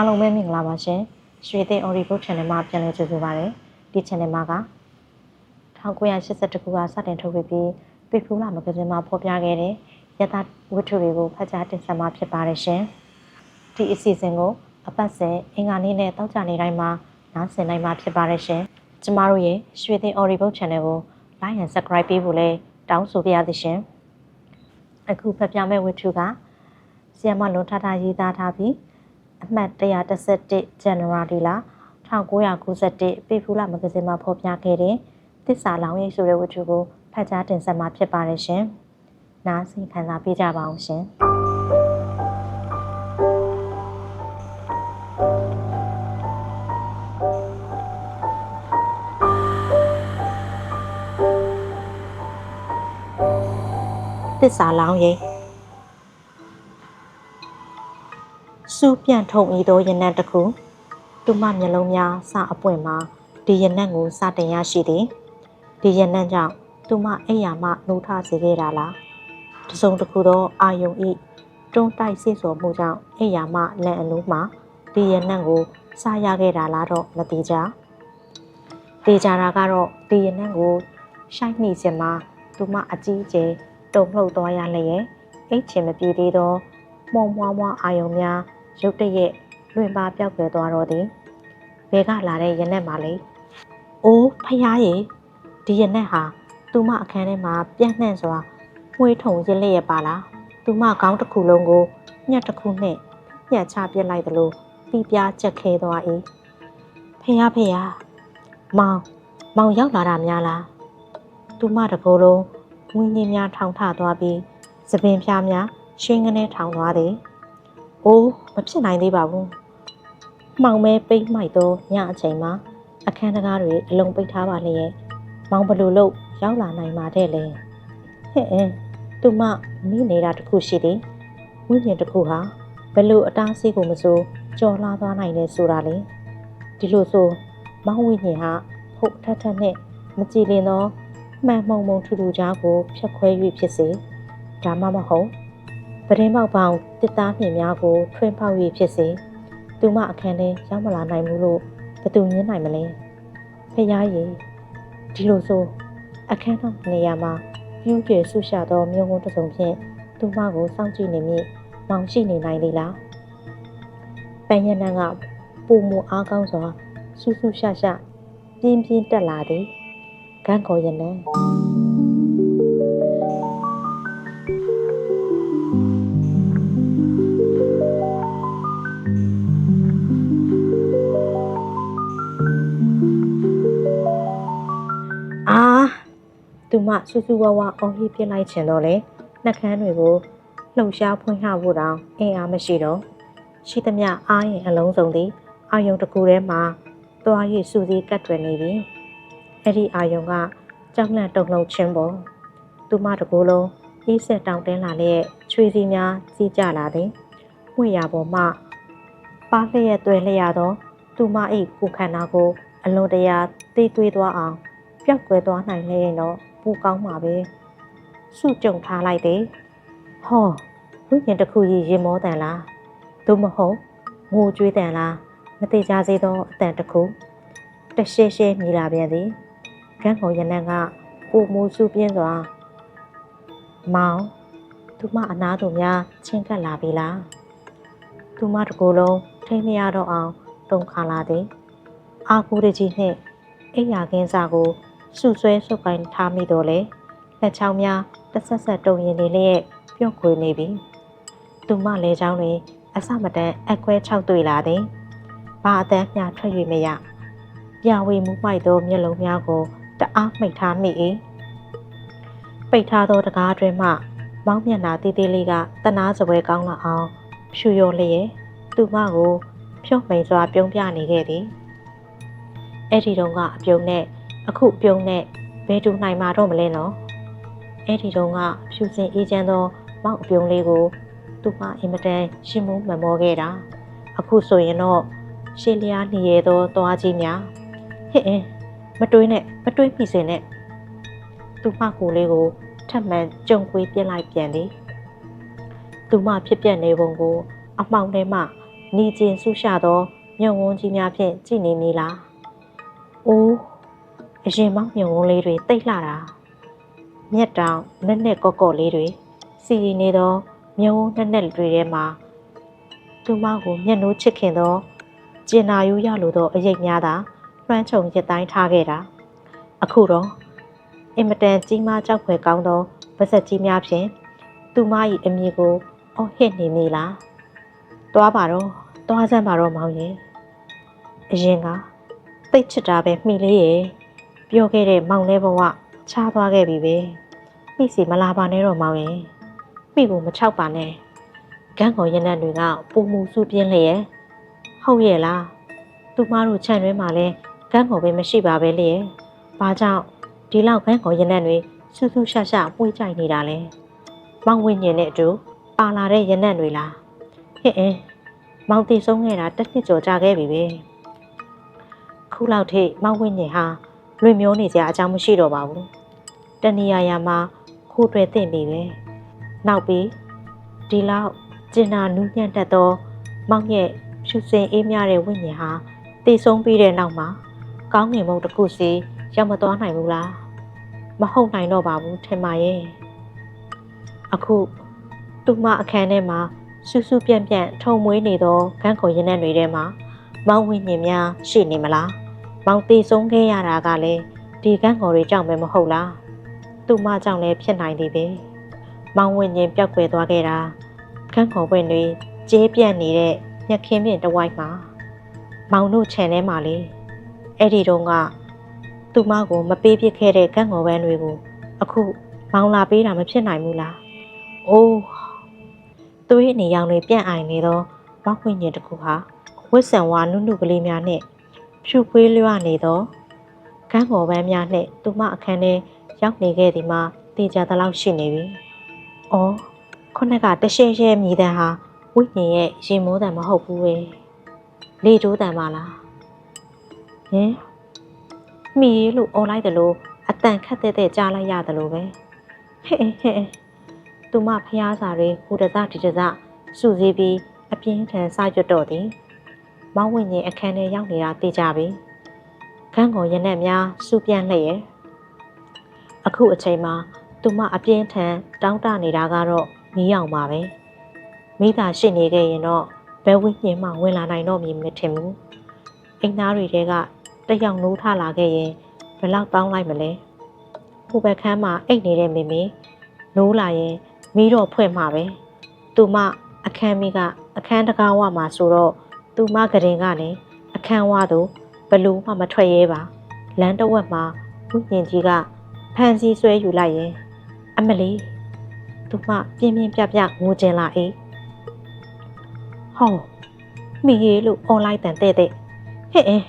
အားလုံးပဲမင်္ဂလာပါရှင်ရွှေသိန်း Audio Channel မှာပြန်လည်ကြိုဆိုပါရစေဒီ channel မှာက1982ခုကစတင်ထုတ်ဝေပြီးပိဖူလာမဂ္ဂဇင်းမှာဖော်ပြခဲ့တဲ့ယသဝတ္ထုတွေကိုဖတ်ကြားတင်ဆက်မှာဖြစ်ပါတယ်ရှင်ဒီအစီအစဉ်ကိုအပတ်စဉ်အင်္ဂါနေ့နဲ့တောက်ကြနေတိုင်းမှာနားဆင်နိုင်မှာဖြစ်ပါတယ်ရှင်ကျမတို့ရဲ့ရွှေသိန်း Audio Channel ကို like and subscribe ပေးဖို့လည်းတောင်းဆိုပါရစေရှင်အခုဖတ်ပြမယ့်ဝတ္ထုကဆီယမလွန်ထထရေးသားထားပြီး အမှတ်131 January လ1991ပေဖူလာမဂ္ဂဇင်းမှာဖော်ပြခဲ့တဲ့တစ္ဆာလောင်းရိပ်ဆိုတဲ့ဝတ္ထုကိုဖတ်ကြားတင်ဆက်မှာဖြစ်ပါတယ်ရှင်။နားဆင်ခံစားပေးကြပါအောင်ရှင်။တစ္ဆာလောင်းရိပ် စူးပြန့်ထုံဤသောရနံ့တစ်ခုသူမမျက်လုံးများစအပွင့်မှာဒီရနံ့ကိုစတင်ရရှိသည်ဒီရနံ့ကြောင့်သူမအိယာမှနှိုးထစေခဲ့တာလားတစုံတစ်ခုသောအာယုံဤတွန်းတိုက်ဆိစော်မှုကြောင့်အိယာမှလန့်အလို့မှဒီရနံ့ကိုစားရခဲ့တာလားတော့မသိကြတေချာတာကတော့ဒီရနံ့ကိုရှိုက်မိစင်မှာသူမအကြီးအကျယ်တုံ့လှုပ်သွားရလျက်အိတ်ချင်မပြေသေးသောမှုံမွားမွားအာယုံများ ရုတ်တရက်လွင်ပါပြောက်ွယ်သွားတော့သည်ဘဲကလာတဲ့ရနက်မှာလေအိုးဖျားရည်ဒီရနက်ဟာသူမအခန်းထဲမှာပြန့်နှံ့စွာမှွေးထုံရစ်လျက်ပါလားသူမခေါင်းတစ်ခုလုံးကိုညက်တစ်ခုနဲ့ညက်ချပစ်လိုက်သလိုပြီးပြားချက်ခဲသွား၏ဖျားဖျားမောင်မောင်ရောက်လာတာများလားသူမတကိုယ်လုံးဝင်းကြီးများထောင်ထသွားပြီးသပင်ဖျားများရှင်းကနေထောင်သွားသည်။ အိုးမဖြစ်နိုင်သေးပါဘူး။မှောင်မဲပိတ်မိုက်သောညအချိန်မှာအခန်းတကားတွေအလုံးပိတ်ထားပါလျက်မောင်ဘလူလို့ရောက်လာနိုင်ပါတဲ့လေ။ဟဲ့အင်းသူမမိနေတာတခုရှိသည်။ဝိညာဉ်တခုဟာဘလို့အတားဆီးကိုမစိုးကြော်လာသွားနိုင်တယ်ဆိုတာလေ။ဒီလိုဆိုမောင်ဝိညာဉ်ဟာဖုတ်ထက်ထက်နဲ့မကြည်လင်သောမှန်မှုံမှုံထူထူကြားကိုဖျက်ခွဲ၍ဖြစ်စေဒါမှမဟုတ် ပဒင်းပေါက်ပေါင်းတစ်သားမြင့်များကိုထွင်းပေါက်၍ဖြစ်စေသူမအခန်းထဲရောက်မလာနိုင်ဘူးလို့ဘယ်သူညင်းနိုင်မလဲဖရားရည်ဒီလိုဆိုအခန်းနောက်နေရာမှာပြူးကျဆူရှာသောမြို့ကုန်းတစ်စုံဖြင့်သူမကိုစောင့်ကြည့်နေမိမောင်ရှိနေနိုင်လေလားပန်းရနန်းကပူမူအားကောင်းစွာဆူဆူရှာရှာပြင်းပြင်းတက်လာသည်ဂန်းကောရန သူမဆူဆူဝါဝါအော်ဟစ်ပြစ်လိုက်ချင်တော့လေနှက်ခမ်းတွေကိုလှုပ်ရှားဖွင့်လှဖို့တောင်အင်အားမရှိတော့ရှိသမျှအားရင်အလုံးစုံသည်အာယုံတစ်ခုထဲမှာသွား၍စူစီကတ်တွယ်နေပြီအဲ့ဒီအာယုံကကြောက်လန့်တုန်လှုပ်ခြင်းပေါ်သူမတကူလုံးအေးဆက်တောင်တင်းလာလျက်ချွေစီများစီးကြလာသည်ဝှေ့ရပေါ်မှပါလျက်တွေ့လျက်သောသူမ၏ကိုယ်ခန္ဓာကို အလွန်တရာသိသွေးသွားအောင်ပျောက်ကွယ်သွားနိုင်လဲရင်တော့ ပူကောင်းမှာပဲစုကြုံထားလိုက်တယ်ဟောဝိညာဉ်တစ်ခုကြီးရင်မောတန်လားသို့မဟုတ်ငိုကြွေးတန်လားမသေးကြစေသောအတန်တစ်ခုတရှဲရှဲမြည်လာပြန်သည်ကန်းကုန်ရနံ့ကပူမူစုပြင်းစွာမောင်သူမအနာတို့များချင်းကပ်လာပြီလားသူမတကူလုံးထိမရတော့အောင်တုံခါလာသည်အာကူရကြီးနှင့်အိယာကင်းစာကို စုဆွဲဆုပ်ကိုင်းထားမိတော့လေလက်ချောင်းများတစ်ဆက်ဆက်တုံရင်နေလျက်ပြုတ်ခွေနေပြီသူမလဲချောင်းတွင်အစမတန်အခွဲ၆တွေ့လာသည်ဘာအတန်းမျှထွက်၍မရပြဝေမူပိုက်သောမျက်လုံးများကိုတအားမှိတ်ထားမိ၏ပိတ်ထားသောတကားအတွင်းမှ မောင်းမျက်နှာတေးသေးလေးကတနာစပွဲကောင်းလာအောင်ဖြူရော်လျက်သူမကို ဖြုတ်မိန်စွာပြုံးပြနေခဲ့သည်အဲ့ဒီတော့ကအပြုံးနဲ့ အခုပြုံးနဲ့ဘယ်တူနိုင်မှာတော့မလဲနော်အဲ့ဒီတော့ကဖြူစင်အေးချမ်းသောမောက်အပြုံးလေးကိုသူမအင်မတန်ရှင်မုန်းမမောခဲ့တာအခုဆိုရင်တော့ရှေးလျားနေရသောသွားကြီးများဟဲ့အင်းမတွေးနဲ့မတွေးမိစေနဲ့သူမကိုလေးကိုထပ်မံကြုံကွေးပြစ်လိုက်ပြန်သည်သူမဖြစ်ပြက်နေပုံကို အမှောင်ထဲမှနီကျင်ဆူရှာသောမြုံဝန်းကြီးများဖြင့်ကြည်နေမည်လား။အိုး အရင်မောင်မြုံဝန်းလေးတွေတိတ်လှတာ။မြက်တောင်နက်နက်ကော့ကော့လေးတွေစီရီနေသောမြုံဝန်းနက်နက်တွေထဲမှာသူမကိုမျက်နှိုးချစ်ခင်သောကျင်နာယူရလိုသောအရေးများသာလွှမ်းခြုံရစ်တိုင်းထားခဲ့တာ။အခုတော့အင်မတန်ကြီးမားကြောက်ဖွယ်ကောင်းသောဗစက်ကြီးများဖြင့်သူမ၏အမည်ကိုအော်ဟစ်နေမည်လား။တွားပါတော့တွားစမ်းပါတော့မောင်ရင်အရင်ကတိတ်ချစ်တာပဲမှီလေးရဲ့ ပြောခဲ့တဲ့မောင်လေးဘဝချားသွားခဲ့ပြီပဲမိစီမလာပါနဲ့တော့မောင်ရင်မိကိုမချောက်ပါနဲ့ကန်းကောင်ရနံ့တွေကပူမှုစုပြင်းလျက်ဟုတ်ရဲ့လားသူမတို့ခြံတွင်းမှာလဲကန်းကောင်ပဲမရှိပါပဲလေဘာကြောင့်ဒီလောက်ကန်းကောင်ရနံ့တွေဆူဆူရှာရှာပွေးကြိုက်နေတာလဲမောင်ဝင်းညင်နဲ့အတူပါလာတဲ့ရနံ့တွေလားဟဲ့အင်းမောင်တီဆုံးခဲ့တာတစ်နှစ်ကျော်ကြာခဲ့ပြီပဲခုလောက်ထိမောင်ဝင်းညင်ဟာ လွင်မျိုးနေကြအကြောင်းမရှိတော့ပါဘူးတဏီယာယာမှာခိုးတွေ့သင့်ပြီပဲနောက်ပြီးဒီလောက်ကျင်နာနူးညံ့တတ်သောမောင်ရဲ့ဖြူစင်အေးမြတဲ့ဝိညာဉ်ဟာတည်ဆုံးပြီးတဲ့နောက်မှာကောင်းငင်မုံတစ်ခုစီရောက်မသွားနိုင်ဘူးလားမဟုတ်နိုင်တော့ပါဘူးထင်ပါရဲ့အခုသူမအခန်းထဲမှာဆူဆူပြန့်ပြန့်ထုံမွေးနေသောခန်းခုံရနံ့တွေထဲမှာမောင်ဝိညာဉ်များရှိနေမလား မောင်တည်ဆုံးခဲ့ရတာကလည်းဒီကန်းကော်တွေကြောင့်ပဲမဟုတ်လားသူမကြောင့်လည်းဖြစ်နိုင်သေးပဲမောင်ဝိညာဉ်ပြောက်ကွယ်သွားခဲ့တာခန်းကော်ပွင့်တွေကျဲပြန့်နေတဲ့မြက်ခင်းပြင်တစ်ဝိုက်မှာမောင်တို့ခြံထဲမှာလေအဲ့ဒီတော့ကသူမကိုမပေးပြစ်ခဲ့တဲ့ကန်းကော်ပန်းတွေကို အခုမောင်လာပေးတာမဖြစ်နိုင်ဘူးလားအိုးသွေးအနေရောင်တွေပြန့်အိုင်နေသောမောက်ဝိညာဉ်တစ်ခုဟာဝစ်ဆန်ဝါနုနုကလေးများနဲ့ ဖြူဖွေးလွှနေသောကန်းကော်ပန်းများနဲ့သူမအခန်းထဲရောက်နေခဲ့သည်မှာတေချာသလောက်ရှိနေပြီ။အော်ခုနကတရှဲရှဲမြည်တဲ့ဟာဝိညာဉ်ရဲ့ရင်မိုးတံမဟုတ်ဘူးပဲ။လေတိုးတံပါလား။ဟင်မိလို့អော်လိုက်တယ်လို့အတန်ခတ်တဲ့တဲ့ကြားလိုက်ရတယ်လို့ပဲ။ဟဲ့ဟဲ့သူမဖျားစာတွေဟိုတစဒီတစစုစည်းပြီးအပြင်းထန်စရွတ်တော့သည်။ မောင်းဝိညာဉ်အခန်းထဲရောက်နေတာသိကြပြီ။ခန်းကုန်ရနက်များစူပြန့်လျက်ရဲ့အခုအချိန်မှာသူမအပြင်းထန်တောင်းတနေတာကတော့မီးအောင်ပါပဲမိသားရှိနေခဲ့ရင်တော့ဘယ်ဝိညာဉ်မှဝင်လာနိုင်တော့မည်မထင်ဘူးအိမ်သားတွေတဲကတယောက်နိုးထလာခဲ့ရင်ဘယ်လောက်တောင်းလိုက်မလဲဟိုဘက်ခန်းမှာအိတ်နေတဲ့မိမိနိုးလာရင်မီးတော့ဖွင့်မှာပဲသူမအခန်းမီးကအခန်းတကားဝမှာဆိုတော့ သူမကရင်ကနေအခန်းဝသို့ဘလူးမှမထွက်ရဲပါလမ်းတစ်ဝက်မှာဝိညာဉ်ကြီးကဖန်စီဆွဲယူလိုက်ရင်အမလီသူမပြင်းပြင်းပြပြငိုကျင်လာ၏ဟောမိရေလို့အွန်လိုင်းတန်တဲ့တဲ့ဟဲ့အင်း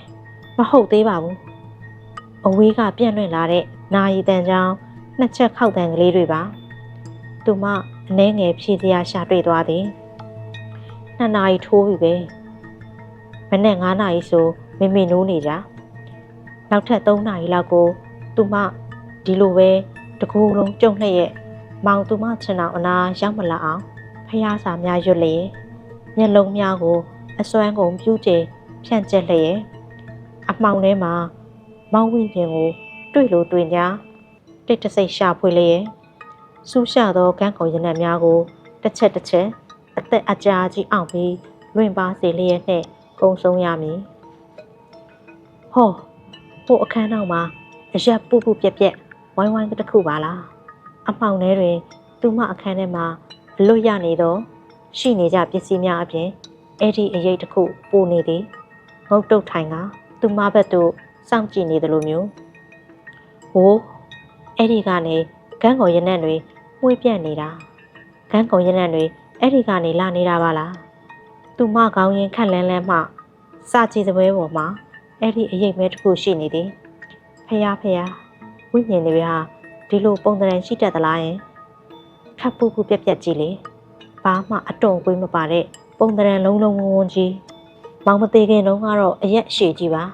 မဟုတ်သေးပါဘူးအဝေးကပြန့်လွင့်လာတဲ့နာယီတန်ချောင်းနှစ်ချက်ခောက်တန်ကလေးတွေပါသူမအနှဲငယ်ဖြည့်စရာရှာတွေ့သွားသည်နှစ်နာရီထိုးပြီပဲ မနေ့9နာရီဆိုမိမိနိုးနေကြနောက်ထပ်3နာရီလောက်ကို သူမဒီလိုပဲတကူလုံးကြုံနှက်ရဲ့မောင်သူမချင်အောင်အနာရောက်မလာအောင်ဖျားစာများရွတ်လျက်မျက်လုံးများကို အစွမ်းကုန်ပြူးကျဖြန့်ကျက်လျက်အမှောင်ထဲမှာမောင်ဝိပြင်ကို တွေ့လို့တွေ့냐တိတ်တဆိတ်ရှာဖွေလျက်စူးရှသောကန်းကုန်ရနံ့များကိုတစ်ချက်တစ်ချက်အသက်အကြာကြီးအောင်ပြီးလွင်ပါစေလျက်နဲ့ ကုံဆုံးရမည်ဟောဟိုအခန်းနောက်မှာအရက်ပူပူပြက်ပြက်ဝိုင်းဝိုင်းတစ်ခုပါလားအမှောင်ထဲတွင် သူမအခန်းထဲမှာအလွတ်ရနေသော ရှိနေကြပစ္စည်းများအပြင်အဲ့ဒီအရေးတစ်ခုပိုနေသည်ငုတ်တုတ်ထိုင်ကသူမဘက်သို့စောင့်ကြည့်နေသလိုမျိုးဟိုးအဲ့ဒီကနေဂန်းကုန်ရနံ့တွေမှုေးပြန့်နေတာဂန်းကုန်ရနံ့တွေအဲ့ဒီကနေလာနေတာပါလား သူမကောင်းရင်ခက်လန်းလန်းမှစာကြည့်စပွဲပေါ်မှာအဲ့ဒီအရေးမဲတစ်ခုရှိနေသည်ဖះဖះဝိညာဉ်တွေဟာဒီလိုပုံသဏ္ဍာန်ရှိတတ်သလားယင်ခပ်ပူပူပြက်ပြက်ကြီးလေဘာမှအတုံကွေးမပါတဲ့ပုံသဏ္ဍာန်လုံးလုံးဝန်းဝန်းကြီးမောင်မသေးခင်တုန်းကတော့အရက်ရှည်ကြီးပါ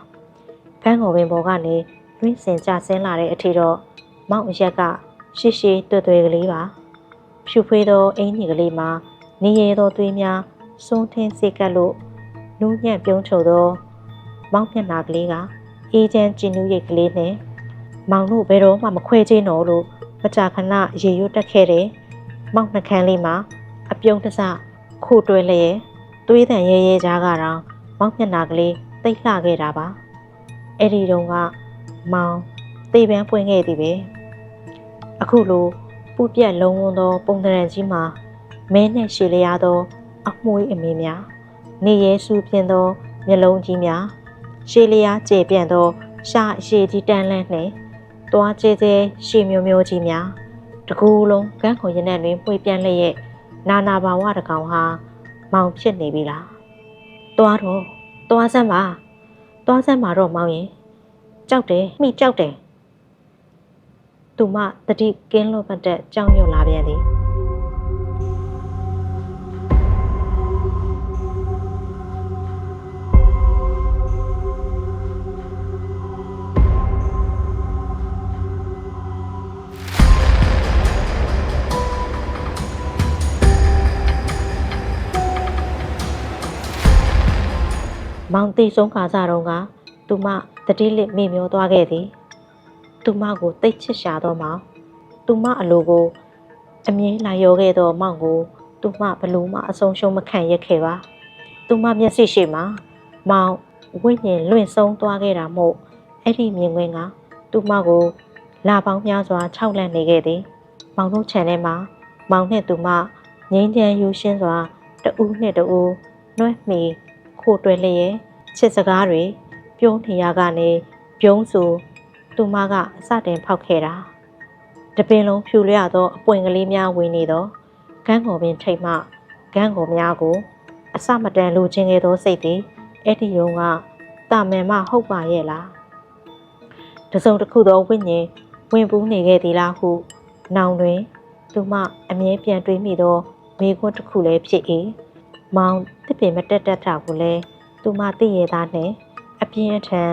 ကန်းကုန်ပင်ပေါ်ကနေလွင့်စင်ကြဆင်းလာတဲ့အထီတော့မောင်အရက်ကရှေ့ရှေ့တွေ့တွေ့ကလေးပါဖြူဖွေးသောအင်းကြီးကလေးမှာနေရသောသွေးများ စွန်းထင်းစေကပ်လို့နူးညံ့ပြုံးချုံသော မောင်မျက်နှာကလေးကအေးချမ်းကျဉ်နူးရိတ်ကလေးနဲ့မောင်တို့ဘယ်တော့မှမခွဲချင်းတော့လို့မကြာခဏရေရွတ်တက်ခဲ့တယ်မောင်နှကန်းလေးမှာအပြုံးတစခိုးတွဲလျက်သွေးတန်ရဲရဲကြားကတော့မောင်မျက်နှာကလေးတိတ်လှခဲ့တာပါအဲ့ဒီတုန်းကမောင်သေပန်းပွင့်ခဲ့သည်ပဲအခုလိုပူပြက်လုံးဝန်းသောပုံသဏ္ဍာန်ကြီးမှာမဲနဲ့ရှည်လျားသော အမွှေးအမင်းများနေရဲဆူပြင်းသောမျက်လုံးကြီးများရှည်လျားကျေပြန့်သောရှာအရှိကြီးတန်းလန်းနှင့်တွားကျဲကျဲရှည်မျိုးမျိုးကြီးများတကူလုံးကန်းခုံရနံ့တွင်ပွေပြန့်လျက်နာနာဘာဝတကောင်ဟာမောင်ဖြစ်နေပြီလားတွားတော့တွားစမ်းပါတွားစမ်းပါတော့မောင်ရင်ကြောက်တယ်မိကြောက်တယ်သူမတတိကင်းလို့ပတ်တဲ့ကြောင်ရွံ့လာပြန်သည် မောင်တီဆုံးခါစားတော့ကသူမတတိလစ်မေ့မျောသွားခဲ့သည်သူမကိုတိတ်ချစ်ရှာတော့မောင်သူမအလိုကို အမြင်လာရောခဲ့တော့မောင်ကိုသူမဘလို့မှအဆုံးရှုံးမခံရခဲ့ပါသူမမျက်စိရှိမှမောင်ဝိညာဉ်လွင့်ဆုံးသွားခဲ့တာမို့အဲ့ဒီမြင်ကွင်းကသူမကိုလာပေါင်းများစွာခြောက်လန့်နေခဲ့သည်မောင်တို့ခြံထဲမှာမောင်နဲ့သူမငိမ့်ချမ်းယူရှင်းစွာတဦးနဲ့တဦးနှွဲ့မိခိုတွယ်လျက် ချစ်စကားတွေပြုံးနေရကနေပြုံးစုသူမကအစတင်ဖောက်ခဲ့တာတပင်လုံးဖြူလျသောအပွင့်ကလေးများဝင်နေသောကန်းကော်ပင်ထိတ်မှကန်းကော်များကို အစမတန်လိုချင်ခဲ့သောစိတ်သည်အဲ့ဒီယုံကတာမန်မဟုတ်ပါရဲ့လားတစုံတစ်ခုသောဝိညာဉ်ဝင်ပူးနေခဲ့သည်လားဟု နောင်တွင် သူမအမြဲပြန်တွေးမိသောမိခွန်းတစ်ခုလည်းဖြစ်၏မောင်တစ်ပင်မတက်တက်တာကိုလည်း သူမသိရသားနဲ့အပြင်းအထန်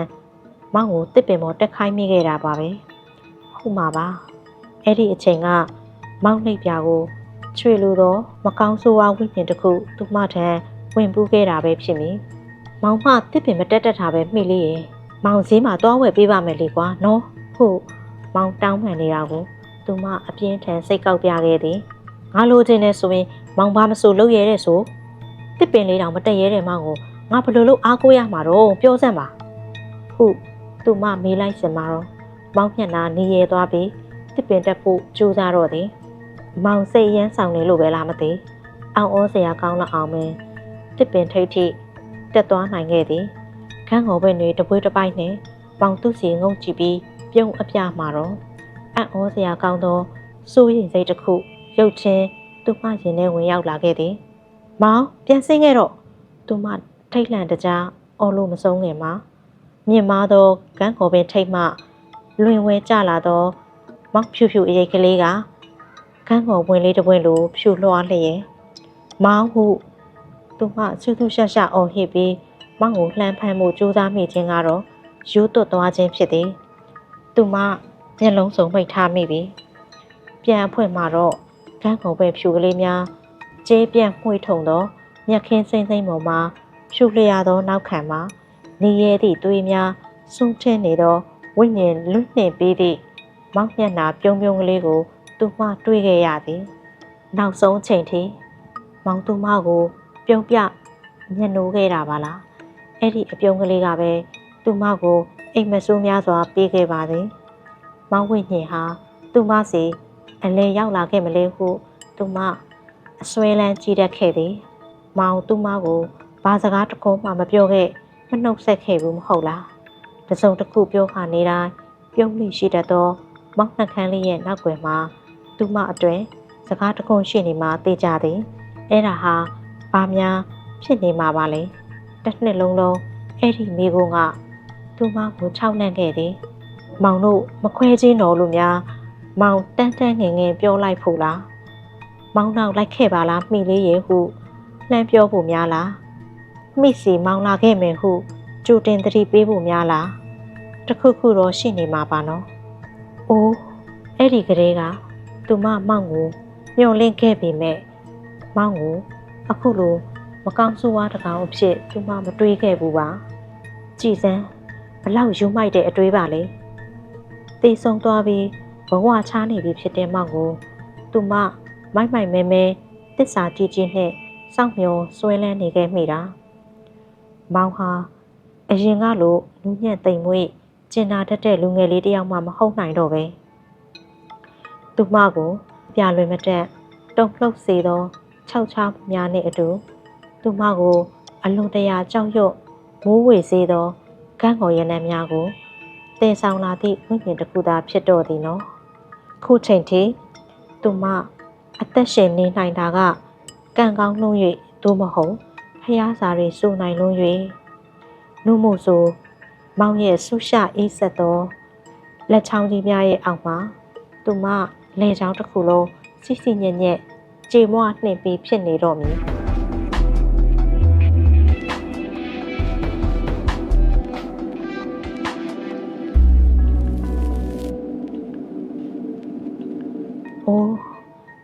မောင်ကိုတစ်ပင်ပေါ်တက်ခိုင်းမိခဲ့တာပါပဲဟုတ်မှာပါအဲ့ဒီအချိန်ကမောင်နှိပ်ပြာကိုချွေလိုသောမကောင်းဆိုးဝါးဝိညာဉ်တစ်ခုသူမထံဝင်ပူးခဲ့တာပဲဖြစ်မည်မောင်မတစ်ပင်မတက်တက်တာပဲမိလေးရယ်မောင်ဈေးမှာတွားဝယ်ပေးပါမယ်လေကွာနော်ဟုတ်မောင်တောင်းပန်နေတာကိုသူမအပြင်းထန်စိတ်ကောက်ပြခဲ့သည်ငါလိုချင်နေဆိုရင်မောင်ဘာမဆိုလုပ်ရတဲ့ဆိုတစ်ပင်လေးတောင်မတက်ရဲတဲ့မောင်ကို ငါဘယ်လိုလုပ်အားကိုးရမှာတော့ပြောစမ်းပါဟုသူမမေးလိုက်စင်မှာတော့မောင်မျက်နှာနေရဲသွားပြီးတစ်ပင်တက်ဖို့ကြိုးစားတော့သည်မောင်စိတ်ရမ်းဆောင်နေလို့ပဲလားမသိအောင်ဩစရာကောင်းလောက်အောင်မင်းတစ်ပင်ထိတ်ထိတက်သွားနိုင်ခဲ့သည်ခန်းကိုပင်တွေတပွေးတစ်ပိုက်နဲ့ပေါင်သူစီငုံကြည့်ပြီးပြုံးအပြမှာတော့အံ့ဩစရာကောင်းသောစိုးရိမ်စိတ်တစ်ခုရုတ်ချင်းသူမရင်ထဲဝင်ရောက်လာခဲ့သည်။မောင်ပြန်ဆင်းခဲ့တော့သူမ ထိတ်လန့်တကြားအော်လို့မဆုံးခင်မှာမြင့်မားသောကန်းကော်ပင်ထိတ်မှလွင်ဝဲကျလာသောမောက်ဖြူဖြူအရိတ်ကလေးကကန်းကော်ပွင့်လေးတစ်ပွင့်လိုဖြူလွှားလျက်မောင်ဟုသူမဆူဆူရှာရှာအော်ဟစ်ပြီးမောင်ကိုလှမ်းဖမ်းမှုကြိုးစားမိခြင်းကတော့ရိုးသွတ်သွားခြင်းဖြစ်သည်သူမမျက်လုံးစုံမိတ်ထားမိပြီပြန်အဖွင့်มาတော့ကန်းကုန်ပဲဖြူကလေးများကျဲပြန့်မှွေထုံသောမြက်ခင်းစိမ့်စိမ့်ပေါ်မှာ ဖြူလျာသောနောက်ခံမှာနေရဲသည့်သွေးများစွန့်ထင်းနေသောဝိညာဉ်လွတ်နှင်ပေးသည့်မောက်မျက်နှာပြုံးပြုံးကလေးကို သူမတွေ့ခဲ့ရသည်နောက်ဆုံးချိန်ထိမောင်သူမကို ပြုံးပြမျက်နှိုးခဲ့တာပါလားအဲ့ဒီအပြုံးကလေးကပဲသူမကိုအိမ်မဆိုးများစွာပေးခဲ့ပါသည်မောင်ဝိညင်ဟာသူမစီအလဲရောက်လာခဲ့မလဲဟုသူမအစွဲလန်းကြည့်တတ်ခဲ့သည်။မောင်သူမကို ဘာစကားတစ်ခုမှမပြောခဲ့မနှုတ်ဆက်ခဲ့ဘူးမဟုတ်လား။တစုံတစ်ခုပြောခါနေတိုင်းပြုံးလိရှိတတ်သော မောင်နှက်ခမ်းလေးရဲ့နောက်ွယ်မှာသူမအတွင်စကားတစ်ခုရှိနေမှသိကြသည်။အဲ့ဒါဟာဘာများဖြစ်နေမှာပါလဲ။တစ်နှစ်လုံးလုံးအဲ့ဒီမိကုန်းကသူမကိုခြောက်နှံ့ခဲ့သည်။မောင်တို့မခွဲချင်းတော်လို့များမောင်တန်းတန်းငယ်ငယ်ပြောလိုက်ဖို့လားမောင်နောက်လိုက်ခဲ့ပါလားမိလေးရေဟုလှမ်းပြောဖို့များလား မိစီမောင်လာခဲ့မယ်ဟုကြိုတင်သတိပေးဖို့များလားတခုခုတော့ရှိနေမှာပါနော်အိုးအဲ့ဒီကလေးကသူမမောင်ကိုညှော်လင့်ခဲ့ပေမဲ့မောင်ကိုအခုလိုမကောင်းဆိုးဝါးတကောင်အဖြစ်သူမမတွေးခဲ့ဘူးပါကြည်စမ်းဘလောက်ယူမိုက်တဲ့အတွေးပါလေတေဆုံသွားပြီးဘဝချားနေပြီဖြစ်တဲ့မောင်ကိုသူမမိုက်မိုက်မဲမဲတစ္ဆာကြည်ကြည်နဲ့စောင့်မျှော်ဆွဲလန်းနေခဲ့မိတာ မောင်ဟာအရင်ကလိုနူးညံ့သိမ်မွေ့ကျင်နာတတ်တဲ့လူငယ်လေးတစ်ယောက်မှမဟုတ်နိုင်တော့ပဲသူမကိုပြလွင်မတက်တုံ့လှုပ်စေသောခြောက်ချားများနဲ့အတူသူမကိုအလွန်တရာကြောက်ရွံ့မိုးဝေစေသောကန်းကော်ရနံများကိုတင်ဆောင်လာသည့်ဝိညာဉ်တစ်ခုသာဖြစ်တော့သည်နော်ခုချိန်ထိသူမအသက်ရှင်နေနိုင်တာကကံကောင်းလုံး၍သို့မဟုတ် ဖျားစာတွေစုနိုင်လုံး၍နှုတ်မို့ဆိုမောင်ရဲ့ဆူရှအေးဆက်သောလက်ချောင်းကြီးများရဲ့အောက်မှာသူမလေချောင်းတစ်ခုလုံးစီစီညံ့ညံ့ကြေမွားနှင်ပြီးဖြစ်နေတော့မည်။အိုး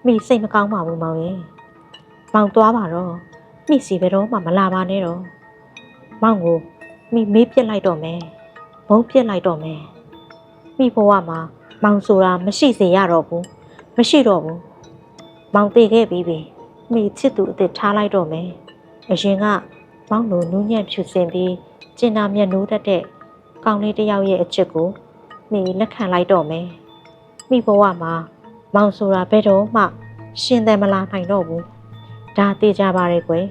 မိစိတ်မကောင်းပါဘူးမောင်ရဲ့။မောင်သွားပါတော့။ မိစီဘယ်တော့မှမလာပါနဲ့တော့။မောင်ကိုမိမေးပြစ်လိုက်တော့မယ်။ဘုံပြစ်လိုက်တော့မယ်။မိဘဝမှာမောင်ဆိုတာမရှိစေရတော့ဘူး။မရှိတော့ဘူး။မောင်တည်ခဲ့ပြီးပြီ။မိချစ်သူအစ်စ်ထားလိုက်တော့မယ်။အရင်ကမောင်လိုနူးညံ့ဖြူစင်ပြီးကျင်နာမျက်နှိုးတတ်တဲ့ကောင်းလေးတစ်ယောက်ရဲ့အချစ်ကိုမိလက်ခံလိုက်တော့မယ်။မိဘဝမှာမောင်ဆိုတာဘယ်တော့မှရှင်တယ်မလာနိုင်တော့ဘူး ဒါသိကြပါရဲ့ကွယ်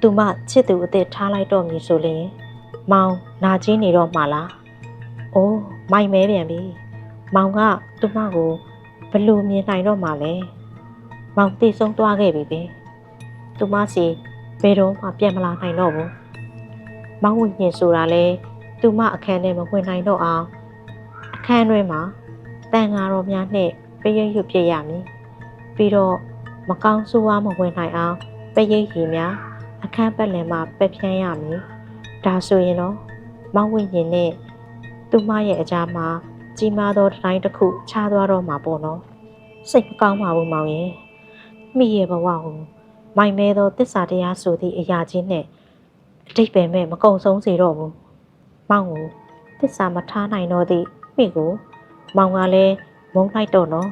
သူမချစ်သူအစ်စ်ထားလိုက်တော့မည်ဆိုရင်မောင်နာကြီးနေတော့မှလားအိုးမိုက်မဲပြန်ပြီမောင်ကသူမကိုဘယ်လို့မြင်နိုင်တော့မှလဲမောင်သိဆုံးသွားခဲ့ပြီပဲသူမစီဘယ်တော့မှပြန်မလာနိုင်တော့ဘူးမောင်ဝိညာဉ်ဆိုတာလဲသူမအခန်းထဲမဝင်နိုင်တော့အောင်အခန်းတွင်မှာတန်ဃာတော်များနဲ့ပရိတ်ရွတ်ပြရမည်ပြီးတော့ မကောင်းဆိုးဝါးမဝင်နိုင်အောင်ပရိတ်ရီများအခန်းပတ်လည်မှာပက်ဖြန်းရမည်ဒါဆိုရင်တော့မောင်ဝိညာဉ်နဲ့သူမရဲ့အကြားမှာကြီးမားသောတိုင်းတစ်ခုခြားသွားတော့မှာပေါ့နော်စိတ်မကောင်းပါဘူးမောင်ရဲ့မိရဲ့ဘဝကိုမိုင်မဲသောတစ္ဆာတရားဆိုသည့်အရာချင်းနဲ့အတိတ်ပဲမဲ့မကုံဆုံးစေတော့ဘူးမောင်ကိုတစ္ဆာမထားနိုင်တော့သည့်မိကိုမောင်ကလည်းမုန်းလိုက်တော့နော်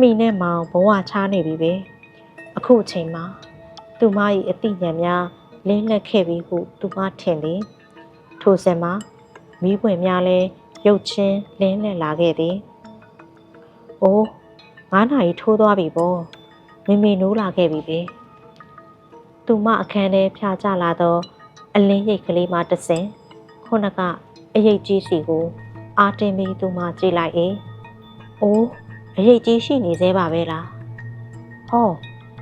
မိနဲ့မောင်ဘဝချားနေပြီပဲ အခုအချိန်မှာသူမ၏အတိညာဉ်များလင်းလက်ခဲ့ပြီဟုသူမထင်သည်ထိုစဉ်မှာမိပွင့်များလည်းရုတ်ချင်းလင်းလက်လာခဲ့သည်အိုးငါးနာရီထိုးသွားပြီပေါ့မိမိနိုးလာခဲ့ပြီပဲသူမအခန်းထဲဖြာချလာသော အလင်းရိတ်ကလေးမှတဆင်ခုနကအရိတ်ကြီးစီကို အာတင်ပြီးသူမှကြည့်လိုက်အေး။အိုးအရေးကြီးရှိနေသေးပါပဲလား။ဟော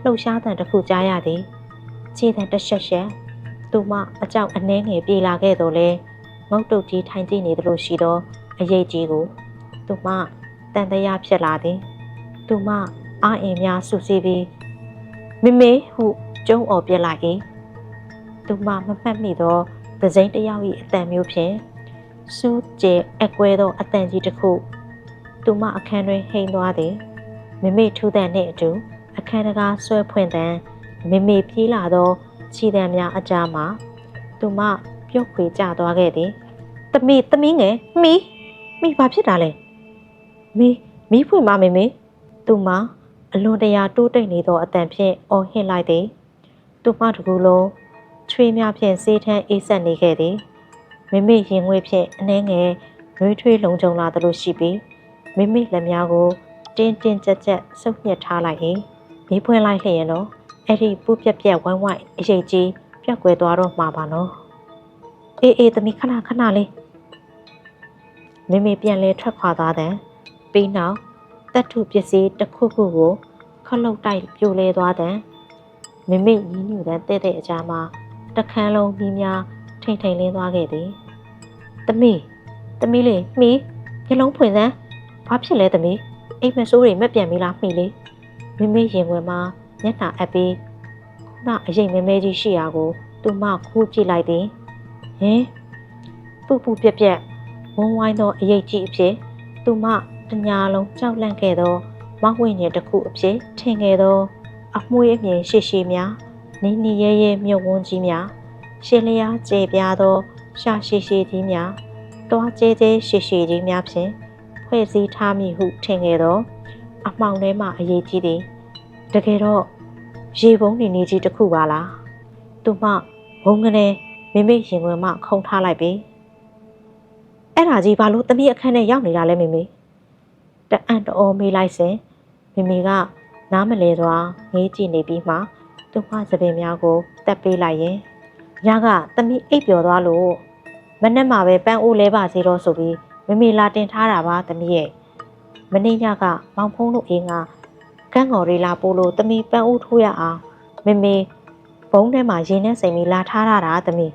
လှုပ်ရှားတံတစ်ခုကြားရသည်။ခြေတံတစ်ချက်ချက်သူမအကြောက်အနှဲငယ်ပြေးလာခဲ့တော့လေငုတ်တုတ်ကြီးထိုင်ကြည့်နေသလိုရှိသောအရေးကြီးကိုသူမတန်တရားဖြစ်လာသည်။သူမအာအင်များဆူစီပြီးမမေဟုကျုံအော်ပြစ်လိုက်၏။သူမမမှတ်မိသောသစိမ်းတစ်ယောက်၏အတန်မျိုးဖြင့်စူးကျဲအကွဲသောအတန်ကြီးတစ်ခုသူမအခန်းတွင်ဟိန်သွားသည်မိမိထူးတဲ့နှင့်အတူ အခန်းတကားဆွဲဖွင့်တဲ့မိမိပြေးလာသောခြေတံများအကြားမှာသူမပြုတ်ခွေကျသွားခဲ့သည်တမီတမီငယ်မိမိဘာဖြစ်တာလဲမိမိဖွင့်ပါမေမေသူမအလွန်တရာတိုးတိတ်နေသောအတန်ဖြင့်အော်ဟစ်လိုက်သည်သူမတကူလုံးချွေးများဖြင့်စေးထမ်းအေးဆက်နေခဲ့သည်မိမိရင်ငွေဖြင့်အနှဲငယ်ရွေးထွေးလုံခြုံလာသလိုရှိပြီးမိမိလက်များကိုတင်းတင်းကြပ်ကြပ်ဆုပ်ညှက်ထားလိုက်၏ မိဖွင့်လိုက်လျင်တော့အဲ့ဒီပူပြက်ပြက်ဝိုင်းဝိုင်းအရေးကြီးပြက်ကွယ်သွားတော့မှာပါနော်အေးအေးသမီးခဏခဏလေးမိမိပြန်လဲထွက်ခွာသွားတဲ့ပြီးနောက်တက်ထုပစ္စည်းတစ်ခုခုကိုခလုတ်တိုက်ပြိုလဲသွားတဲ့မိမိညီးညူတဲ့တဲ့တဲ့အကြားမှာတခန်းလုံးမိများထိန်ထိန်လင်းသွားခဲ့သည်။သမီးသမီးလေးမိမျက်လုံးဖွင့်စမ်းဘာဖြစ်လဲသမီးအိမ်မဆိုးတွေမက်ပြန်ပြီလားမိလေး မိမိရင်ဝင်မှာမျက်နှာအပ်ပြီးခုနအရင်မဲမဲကြီးရှိရာကိုသူမခိုးကြည့်လိုက်သည်ဟင်ပူပူပြက်ပြက်ဝန်းဝိုင်းသောအရေးကြီးအဖြစ်သူမတညာလုံးကြောက်လန့်ခဲ့သောမောက်ဝိညာဉ်တစ်ခုအဖြစ်ထင်ခဲ့သော အမွှေးအမြင်ရှိရှိများနီးနီးရဲရဲမြုပ်ဝန်းကြီးများရှင်းလျားကျေပြားသော ရှာရှိရှိကြီးများတွားကျဲကျဲရှိရှိကြီးများဖြင့်ဖွဲ့စည်းထားမည်ဟုထင်ခဲ့သော အမှောင်ထဲမှအရေးကြီးသည်တကယ်တော့ရေပုံးနေနေကြီးတစ်ခုပါလားသူမှဘုံကနေမိမိရင်ဝင်မှခုံထားလိုက်ပြီအဲ့ဒါကြီးဘာလို့တမီးအခန်းထဲရောက်နေတာလဲမိမိတအံ့တော်မေးလိုက်စဉ်မိမိကနားမလဲစွာငေးကြည့်နေပြီးမှသူမသပင်များကိုတက်ပေးလိုက်ရင်ညကတမီးအိပ်ပျော်သွားလို့မနေ့မှပဲပန်းအိုးလဲပါစေတော့ဆိုပြီးမိမိလာတင်ထားတာပါတမီးရဲ့ မနေ့ညကမောင်ဖုံးတို့အိမ်ကကန်းကော်လေးလာပို့လို့တမီးပန်းအိုးထိုးရအောင်မိမိဘုံထဲမှာရင်းနဲ့စိမ်ပြီးလာထားရတာတမီး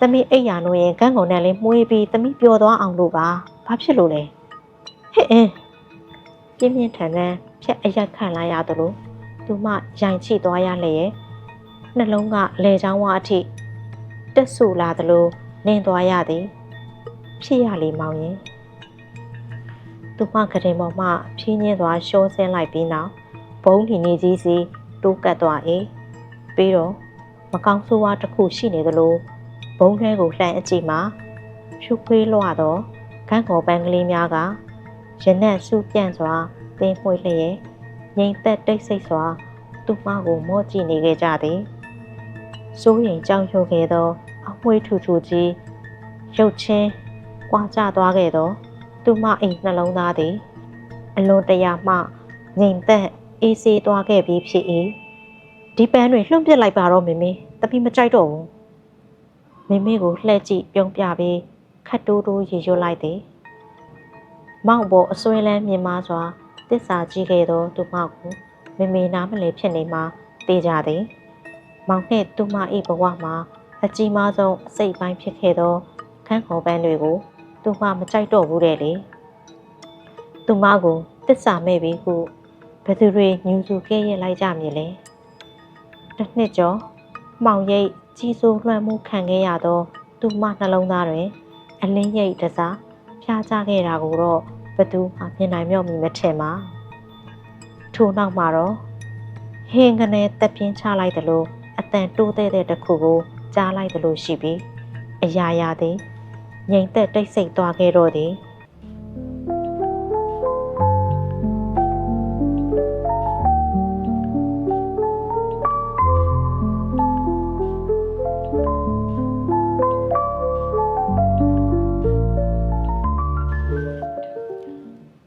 တမီးအိပ်ရလို့ရင်ကန်းကော်နဲ့လေးမှုေးပြီးတမီးပျော်သွားအောင်လို့ပါဘာဖြစ်လို့လဲဟဲ့အင်းပြင်းပြင်းထန်ထန်ဖြက်အရက်ခံလိုက်ရသလိုသူမရိုင်ချိသွားရလျက်နှလုံးကလေချောင်းဝအထိတက်ဆူလာသလိုနင်းသွားရသည်ဖြစ်ရလေမောင်ရင် သူမကတင်ပေါ်မှဖြင်းညင်းသွားရှောဆင်းလိုက်ပြီးနောက်ဘုံဒီနေကြီးစီတိုးကတ်သွား၏ပြီးတော့မကောင်းဆိုးဝါးတစ်ခုရှိနေသလိုဘုံထဲကိုလှမ်းအကြည့်မှာဖြူခွေးလွှတော့ခန်းကော်ပန်းကလေးများကရနက်စုပြန့်စွာတင်းမှွေလျက်ငိမ်သက်တိတ်ဆိတ်စွာ သူ့မကိုမော့ကြည့်နေခဲ့ကြသည်စိုးရင်ကြောက်ရွံ့ခဲ့သောအမွှေးထူထူကြီးရုတ်ချင်းကွာကျသွားခဲ့သော သူမအိမ်နှလုံးသားသည် အလွန်တရာမှငိမ်သက်အေးဆေးသွားခဲ့ပြီးဖြစ်၏ဒီပန်းတွေလှုံ့ပစ်လိုက်ပါတော့မေမေတပီမကြိုက်တော့ဘူးမေမေကိုလှည့်ကြည့်ပြုံးပြပြီးခတ်တိုးတိုးရေရွတ်လိုက်သည်မောက်ပေါ်အစွဲလန်းမြင်မာစွာတစ္ဆာကြီးခဲ့သောသူမကိုမေမေနားမလဲဖြစ်နေမှတေးကြသည်မောင်နှင့်သူမ၏ဘဝမှာအကြီးမားဆုံးအစိတ်ပိုင်းဖြစ်ခဲ့သောခန်းခေါ်ပန်းတွေကို သူမမကြိုက်တော့ဘူးတဲ့လေသူမကိုတစ္ဆာမဲ့ပြီးခုဘယ်သူတွေညူစုခဲ့ရလိုက်ကြမည်လဲတစ်နှစ်ကျော်မှောင်ရိပ်ကြီးစိုးလွှမ်းမှုခံခဲ့ရသော သူမနှလုံးသားတွင် အလင်းရိပ်တစားဖျားချခဲ့တာကိုတော့ဘသူမှမြင်နိုင်မြောက်မိမထင်ပါထို့နောက်မှာတော့ဟင်းကနေတက်ပြင်းချလိုက်တယ်လို့အတန်တိုးတဲ့တဲ့တစ်ခုကိုကြားလိုက်တယ်လို့ရှိပြီးအရာရာသည် ငြိမ်သက်တိတ်ဆိတ်သွားခဲ့တော့သည်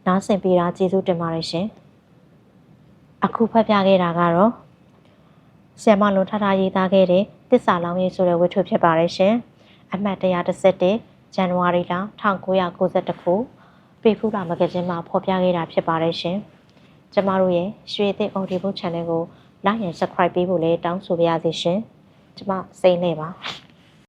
နားဆင်ပေးတာကျေးဇူးတင်ပါတယ်ရှင်အခုဖတ်ပြခဲ့တာကတော့ဆီယမလွန်ထထရေးသားခဲ့တဲ့တစ္ဆာလောင်းရေးဆိုတဲ့ဝတ္ထုဖြစ်ပါတယ်ရှင်အမှတ်131 ဇန်နဝါရီလ1992ခုပေဖူလာမဂဇင်းမှာဖော်ပြခဲ့တာဖြစ်ပါတယ်ရှင်ကျမတို့ရဲ့ရွှေသစ် Audible Channel ကို like and subscribe ပေးဖို့လည်းတောင်းဆိုပါရစေရှင်ကျမစိတ်နဲ့ပါ